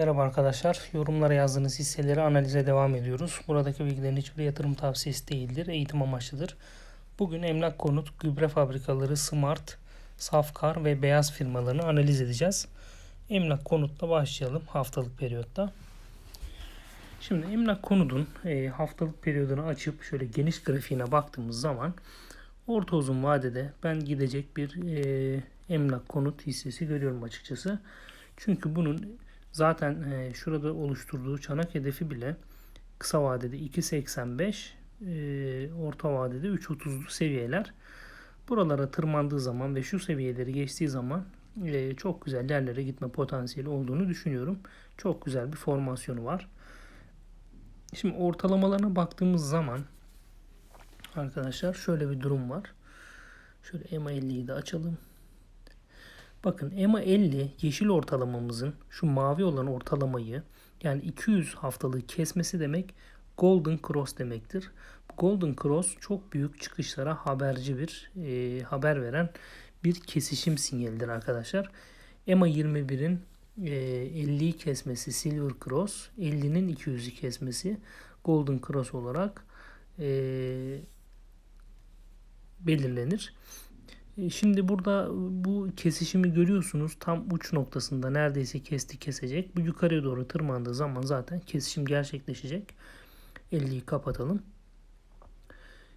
Merhaba arkadaşlar. Yorumlara yazdığınız hisseleri analize devam ediyoruz. Buradaki bilgilerin hiçbir yatırım tavsiyesi değildir. Eğitim amaçlıdır. Bugün emlak konut, gübre fabrikaları, smart, safkar ve beyaz firmalarını analiz edeceğiz. Emlak konutla başlayalım haftalık periyotta. Şimdi emlak konudun e, haftalık periyodunu açıp şöyle geniş grafiğine baktığımız zaman orta uzun vadede ben gidecek bir e, emlak konut hissesi görüyorum açıkçası. Çünkü bunun zaten e, şurada oluşturduğu çanak hedefi bile kısa vadede 2.85 e, orta vadede 3.30'lu seviyeler. Buralara tırmandığı zaman ve şu seviyeleri geçtiği zaman e, çok güzel yerlere gitme potansiyeli olduğunu düşünüyorum. Çok güzel bir formasyonu var. Şimdi ortalamalarına baktığımız zaman arkadaşlar şöyle bir durum var. Şöyle EMA 50'yi de açalım. Bakın EMA 50 yeşil ortalamamızın şu mavi olan ortalamayı yani 200 haftalığı kesmesi demek Golden Cross demektir. Golden Cross çok büyük çıkışlara haberci bir e, haber veren bir kesişim sinyalidir arkadaşlar. EMA 21'in e, 50'yi kesmesi Silver Cross, 50'nin 200'ü kesmesi Golden Cross olarak e, belirlenir. E, şimdi burada bu kesişimi görüyorsunuz. Tam uç noktasında neredeyse kesti kesecek. Bu yukarıya doğru tırmandığı zaman zaten kesişim gerçekleşecek. 50'yi kapatalım.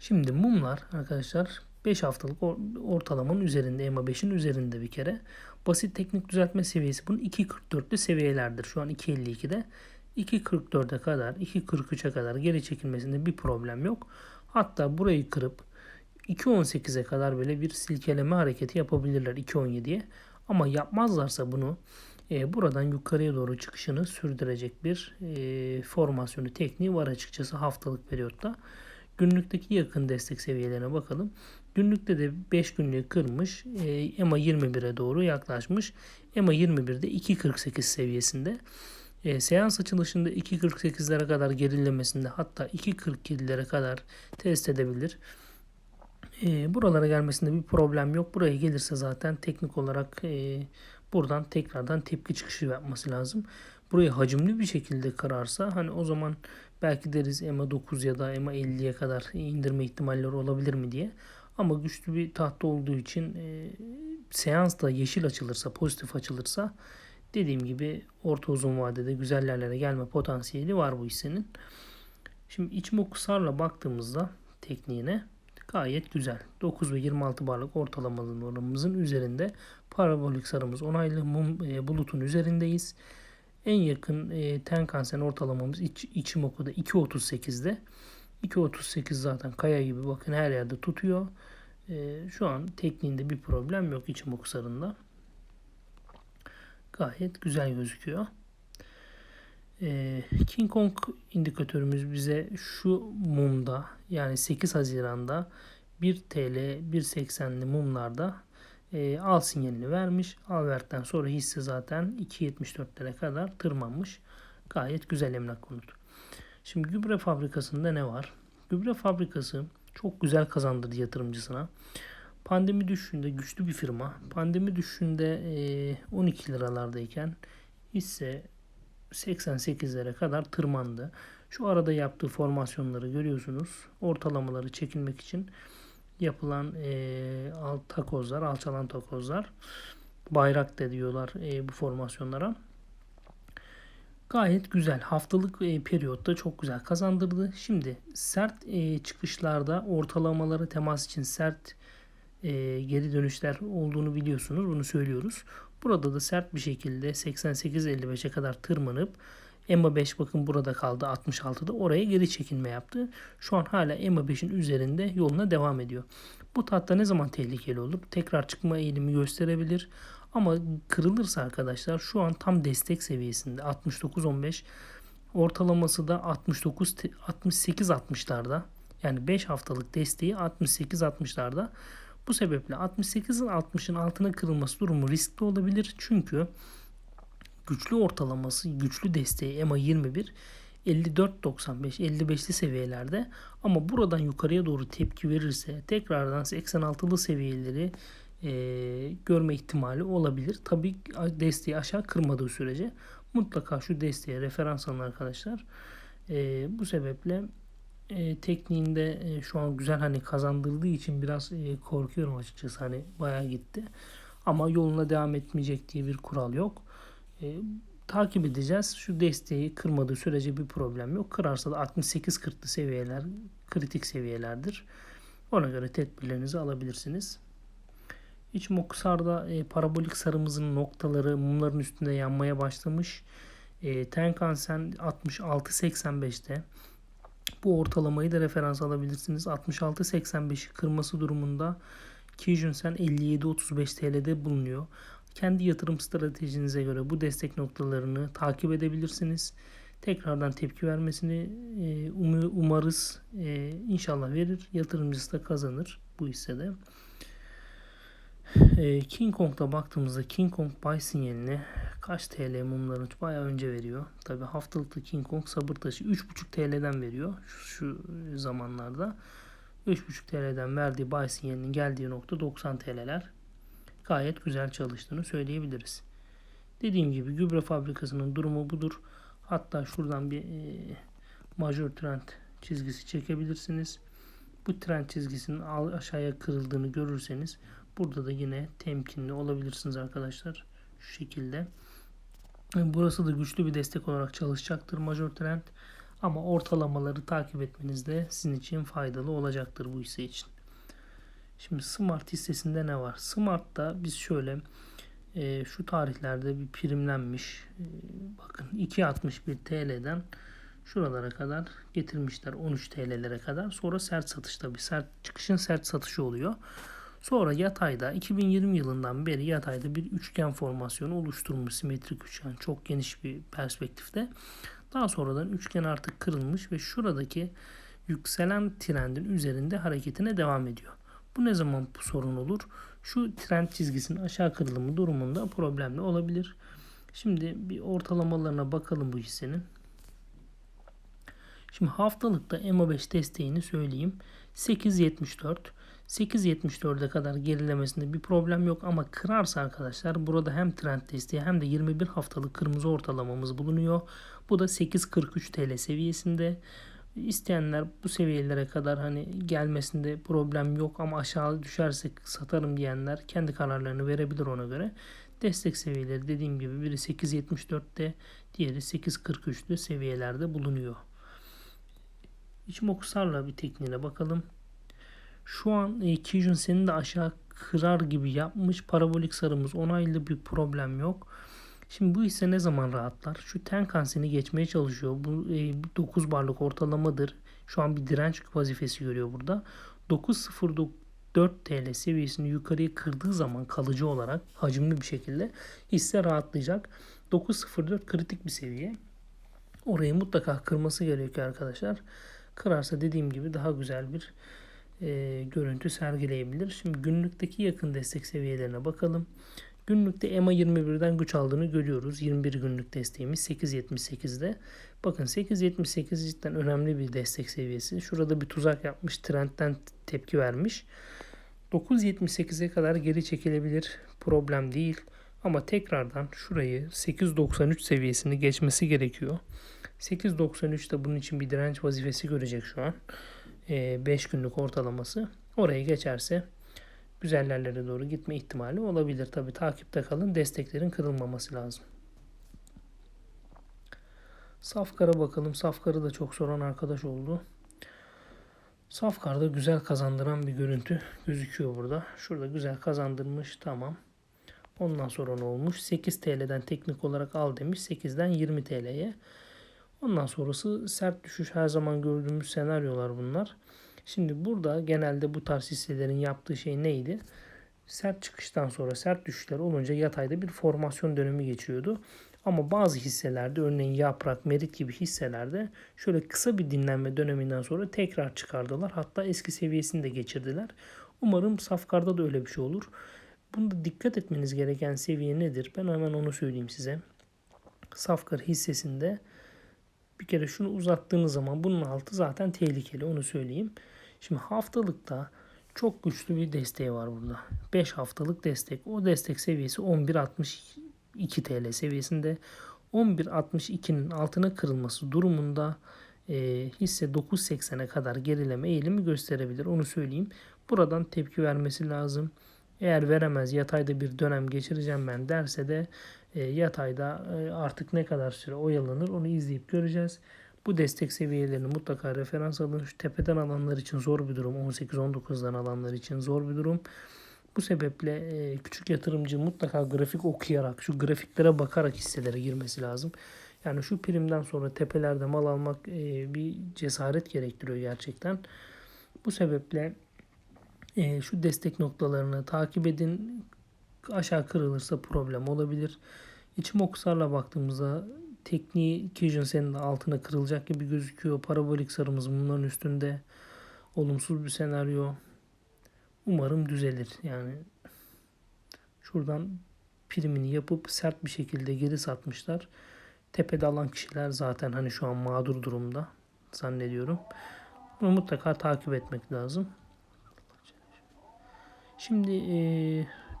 Şimdi mumlar arkadaşlar 5 haftalık ortalamanın üzerinde EMA 5'in üzerinde bir kere. Basit teknik düzeltme seviyesi bunun 2.44'lü seviyelerdir. Şu an 2.52'de. 2.44'e kadar 2.43'e kadar geri çekilmesinde bir problem yok. Hatta burayı kırıp 2.18'e kadar böyle bir silkeleme hareketi yapabilirler 2.17'ye. Ama yapmazlarsa bunu e, buradan yukarıya doğru çıkışını sürdürecek bir e, formasyonu tekniği var açıkçası haftalık periyotta. Günlükteki yakın destek seviyelerine bakalım. Günlükte de 5 günlüğü kırmış. E, EMA 21'e doğru yaklaşmış. EMA 21'de 2.48 seviyesinde. E, seans açılışında 2.48'lere kadar gerilemesinde hatta 2.47'lere kadar test edebilir. E, buralara gelmesinde bir problem yok. Buraya gelirse zaten teknik olarak e, buradan tekrardan tepki çıkışı yapması lazım. Burayı hacimli bir şekilde kırarsa hani o zaman belki deriz EMA 9 ya da EMA 50'ye kadar indirme ihtimalleri olabilir mi diye. Ama güçlü bir tahta olduğu için e, seans yeşil açılırsa, pozitif açılırsa dediğim gibi orta uzun vadede güzel yerlere gelme potansiyeli var bu hissenin. Şimdi iç mokusarla baktığımızda tekniğine gayet güzel. 9 ve 26 barlık ortalamalarımızın üzerinde parabolik sarımız onaylı mum e, bulutun üzerindeyiz. En yakın e, Tenkan-sen ortalamamız iç, İçimoku'da 2.38'de. 2.38 zaten kaya gibi bakın her yerde tutuyor. E, şu an tekniğinde bir problem yok İçimoku sarında. Gayet güzel gözüküyor. E, King Kong indikatörümüz bize şu mumda yani 8 Haziran'da 1 TL 1.80'li mumlarda e, al sinyalini vermiş. Al verdikten sonra hisse zaten 2.74'lere kadar tırmanmış. Gayet güzel emlak konutu. Şimdi gübre fabrikasında ne var? Gübre fabrikası çok güzel kazandırdı yatırımcısına. Pandemi düşüşünde güçlü bir firma. Pandemi düşüşünde e, 12 liralardayken hisse 88'lere kadar tırmandı. Şu arada yaptığı formasyonları görüyorsunuz. Ortalamaları çekilmek için yapılan e, alt takozlar, alçalan takozlar. Bayrak da diyorlar e, bu formasyonlara. Gayet güzel. Haftalık e, periyotta çok güzel kazandırdı. Şimdi sert e, çıkışlarda ortalamaları temas için sert e, geri dönüşler olduğunu biliyorsunuz. Bunu söylüyoruz. Burada da sert bir şekilde 88-55'e kadar tırmanıp EMA 5 bakın burada kaldı 66'da oraya geri çekilme yaptı. Şu an hala EMA 5'in üzerinde yoluna devam ediyor. Bu tahta ne zaman tehlikeli olur? Tekrar çıkma eğilimi gösterebilir. Ama kırılırsa arkadaşlar şu an tam destek seviyesinde 69-15 ortalaması da 69 68 60'larda yani 5 haftalık desteği 68-60'larda. Bu sebeple 68'in 60'ın altına kırılması durumu riskli olabilir. Çünkü güçlü ortalaması, güçlü desteği EMA 21 54-95, 55'li seviyelerde ama buradan yukarıya doğru tepki verirse tekrardan 86'lı seviyeleri e, görme ihtimali olabilir. Tabi desteği aşağı kırmadığı sürece Mutlaka şu desteğe referans alın arkadaşlar. E, bu sebeple e, tekniğinde e, şu an güzel hani kazandırdığı için biraz e, korkuyorum açıkçası hani bayağı gitti. Ama yoluna devam etmeyecek diye bir kural yok. E, takip edeceğiz. Şu desteği kırmadığı sürece bir problem yok. Kırarsa da 68-40'lı seviyeler kritik seviyelerdir. Ona göre tedbirlerinizi alabilirsiniz. İç mokusarda e, parabolik sarımızın noktaları mumların üstünde yanmaya başlamış. E, Tenkan-sen 66-85'te bu ortalamayı da referans alabilirsiniz. 66-85'i kırması durumunda Kijun-sen 57-35 TL'de bulunuyor. Kendi yatırım stratejinize göre bu destek noktalarını takip edebilirsiniz. Tekrardan tepki vermesini e, umarız. E, inşallah verir. Yatırımcısı da kazanır bu hissede. E, King Kong'da baktığımızda King Kong buy sinyalini kaç TL mumların bayağı önce veriyor. Tabi haftalıkta King Kong sabır taşı 3.5 TL'den veriyor şu, şu zamanlarda. 3.5 TL'den verdiği buy sinyalinin geldiği nokta 90 TL'ler. Gayet güzel çalıştığını söyleyebiliriz. Dediğim gibi gübre fabrikasının durumu budur. Hatta şuradan bir e, majör trend çizgisi çekebilirsiniz. Bu trend çizgisinin aşağıya kırıldığını görürseniz burada da yine temkinli olabilirsiniz arkadaşlar. Şu şekilde. Burası da güçlü bir destek olarak çalışacaktır majör trend. Ama ortalamaları takip etmeniz de sizin için faydalı olacaktır bu hisse için. Şimdi Smart hissesinde ne var? Smart'ta biz şöyle e, şu tarihlerde bir primlenmiş. E, bakın 2.61 TL'den şuralara kadar getirmişler 13 TL'lere kadar. Sonra sert satış tabi. Sert çıkışın sert satışı oluyor. Sonra yatayda 2020 yılından beri yatayda bir üçgen formasyonu oluşturmuş simetrik üçgen çok geniş bir perspektifte. Daha sonradan üçgen artık kırılmış ve şuradaki yükselen trendin üzerinde hareketine devam ediyor. Bu ne zaman bu sorun olur? Şu trend çizgisinin aşağı kırılımı durumunda problemli olabilir. Şimdi bir ortalamalarına bakalım bu hissenin. Şimdi haftalıkta EMA5 desteğini söyleyeyim. 8.74 8.74'e kadar gerilemesinde bir problem yok ama kırarsa arkadaşlar burada hem trend desteği hem de 21 haftalık kırmızı ortalamamız bulunuyor. Bu da 8.43 TL seviyesinde. İsteyenler bu seviyelere kadar hani gelmesinde problem yok ama aşağı düşersek satarım diyenler kendi kararlarını verebilir ona göre. Destek seviyeleri dediğim gibi biri 8.74'te diğeri 8.43'te seviyelerde bulunuyor. İçimokusarla bir tekniğine bakalım. Şu an e, Kijun senin de aşağı kırar gibi yapmış. Parabolik sarımız onaylı bir problem yok. Şimdi bu hisse ne zaman rahatlar? Şu Tenkan-sen'i geçmeye çalışıyor. Bu e, 9 barlık ortalamadır. Şu an bir direnç vazifesi görüyor burada. 9.04 TL seviyesini yukarıya kırdığı zaman kalıcı olarak hacimli bir şekilde hisse rahatlayacak. 9.04 kritik bir seviye. Orayı mutlaka kırması gerekiyor arkadaşlar. Kırarsa dediğim gibi daha güzel bir e, görüntü sergileyebilir. Şimdi günlükteki yakın destek seviyelerine bakalım. Günlükte EMA 21'den güç aldığını görüyoruz. 21 günlük desteğimiz 8.78'de. Bakın 8.78 cidden önemli bir destek seviyesi. Şurada bir tuzak yapmış. Trendten tepki vermiş. 9.78'e kadar geri çekilebilir. Problem değil. Ama tekrardan şurayı 8.93 seviyesini geçmesi gerekiyor. 8.93 de bunun için bir direnç vazifesi görecek şu an. 5 günlük ortalaması. Oraya geçerse güzel yerlere doğru gitme ihtimali olabilir. Tabi takipte kalın. Desteklerin kırılmaması lazım. Safkar'a bakalım. Safkar'ı da çok soran arkadaş oldu. Safkar'da güzel kazandıran bir görüntü gözüküyor burada. Şurada güzel kazandırmış. Tamam. Ondan sonra ne olmuş? 8 TL'den teknik olarak al demiş. 8'den 20 TL'ye. Ondan sonrası sert düşüş her zaman gördüğümüz senaryolar bunlar. Şimdi burada genelde bu tarz hisselerin yaptığı şey neydi? Sert çıkıştan sonra sert düşüşler olunca yatayda bir formasyon dönemi geçiyordu. Ama bazı hisselerde örneğin yaprak, merit gibi hisselerde şöyle kısa bir dinlenme döneminden sonra tekrar çıkardılar. Hatta eski seviyesini de geçirdiler. Umarım Safkar'da da öyle bir şey olur. Bunda dikkat etmeniz gereken seviye nedir? Ben hemen onu söyleyeyim size. Safkar hissesinde bir kere şunu uzattığınız zaman bunun altı zaten tehlikeli onu söyleyeyim. Şimdi haftalıkta çok güçlü bir desteği var burada. 5 haftalık destek. O destek seviyesi 11.62 TL seviyesinde. 11.62'nin altına kırılması durumunda e, hisse 9.80'e kadar gerileme eğilimi gösterebilir. Onu söyleyeyim. Buradan tepki vermesi lazım. Eğer veremez yatayda bir dönem geçireceğim ben derse de e, yatayda e, artık ne kadar süre oyalanır onu izleyip göreceğiz. Bu destek seviyelerini mutlaka referans alın. Şu tepeden alanlar için zor bir durum. 18-19'dan alanlar için zor bir durum. Bu sebeple e, küçük yatırımcı mutlaka grafik okuyarak, şu grafiklere bakarak hisselere girmesi lazım. Yani şu primden sonra tepelerde mal almak bir cesaret gerektiriyor gerçekten. Bu sebeple şu destek noktalarını takip edin. Aşağı kırılırsa problem olabilir. İçim okusarla baktığımızda tekniği Kijun senin altına kırılacak gibi gözüküyor. Parabolik sarımız bunların üstünde. Olumsuz bir senaryo. Umarım düzelir. Yani şuradan primini yapıp sert bir şekilde geri satmışlar. Tepede alan kişiler zaten hani şu an mağdur durumda zannediyorum. Bunu mutlaka takip etmek lazım. Şimdi e,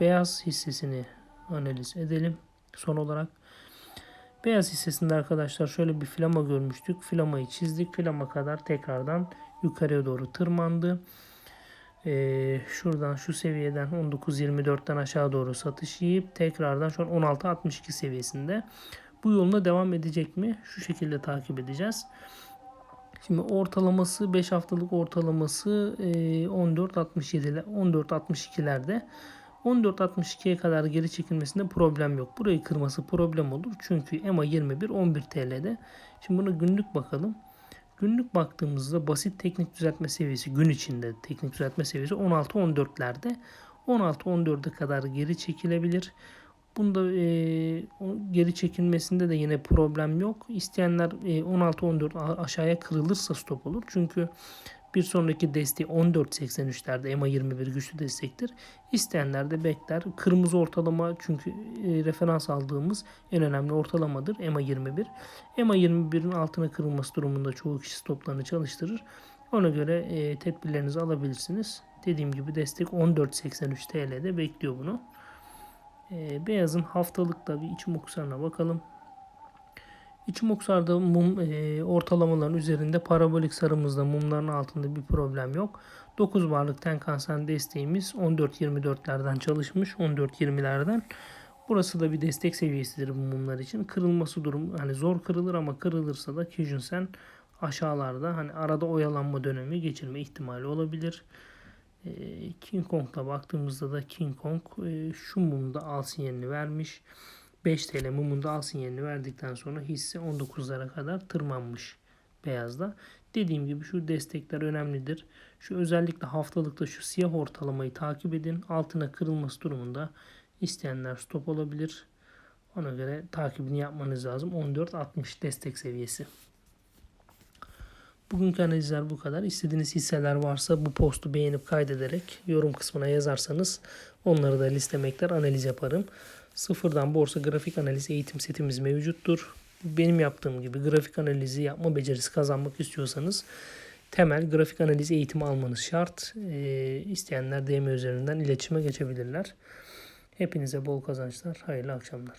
beyaz hissesini analiz edelim. Son olarak beyaz hissesinde arkadaşlar şöyle bir flama görmüştük. Flamayı çizdik. Flama kadar tekrardan yukarıya doğru tırmandı. E, şuradan şu seviyeden 19.24'ten aşağı doğru satış yiyip tekrardan şu an 16.62 seviyesinde. Bu yoluna devam edecek mi? Şu şekilde takip edeceğiz. Şimdi ortalaması 5 haftalık ortalaması 14.67'ler 14.62'lerde. 14.62'ye kadar geri çekilmesinde problem yok. Burayı kırması problem olur. Çünkü EMA 21 11 TL'de. Şimdi buna günlük bakalım. Günlük baktığımızda basit teknik düzeltme seviyesi gün içinde teknik düzeltme seviyesi 16-14'lerde. 16-14'e kadar geri çekilebilir. Bunda e, geri çekilmesinde de yine problem yok. İsteyenler e, 16-14 aşağıya kırılırsa stop olur. Çünkü bir sonraki desteği 14.83'lerde EMA 21 güçlü destektir. İsteyenler de bekler. Kırmızı ortalama çünkü e, referans aldığımız en önemli ortalamadır EMA 21. EMA 21'in altına kırılması durumunda çoğu kişi stoplarını çalıştırır. Ona göre e, tedbirlerinizi alabilirsiniz. Dediğim gibi destek 14.83 TL'de bekliyor bunu. E, beyazın haftalıkta bir içim okusarına bakalım. İçim oksarda mum e, ortalamaların üzerinde parabolik sarımızda mumların altında bir problem yok. 9 varlık Tenkan-sen desteğimiz 14.24'lerden çalışmış. 14.20'lerden. Burası da bir destek seviyesidir bu mumlar için. Kırılması durum hani zor kırılır ama kırılırsa da Kijun-sen aşağılarda hani arada oyalanma dönemi geçirme ihtimali olabilir. E, King Kong'da baktığımızda da King Kong e, şu mumda al sinyalini vermiş. 5 TL mumunda al sinyalini verdikten sonra hisse 19'lara kadar tırmanmış beyazda. Dediğim gibi şu destekler önemlidir. Şu özellikle haftalıkta şu siyah ortalamayı takip edin. Altına kırılması durumunda isteyenler stop olabilir. Ona göre takibini yapmanız lazım. 14.60 destek seviyesi. Bugünkü analizler bu kadar. İstediğiniz hisseler varsa bu postu beğenip kaydederek yorum kısmına yazarsanız onları da listemekler analiz yaparım. Sıfırdan borsa grafik analiz eğitim setimiz mevcuttur. Benim yaptığım gibi grafik analizi yapma becerisi kazanmak istiyorsanız temel grafik analiz eğitimi almanız şart. E, isteyenler DM üzerinden iletişime geçebilirler. Hepinize bol kazançlar, hayırlı akşamlar.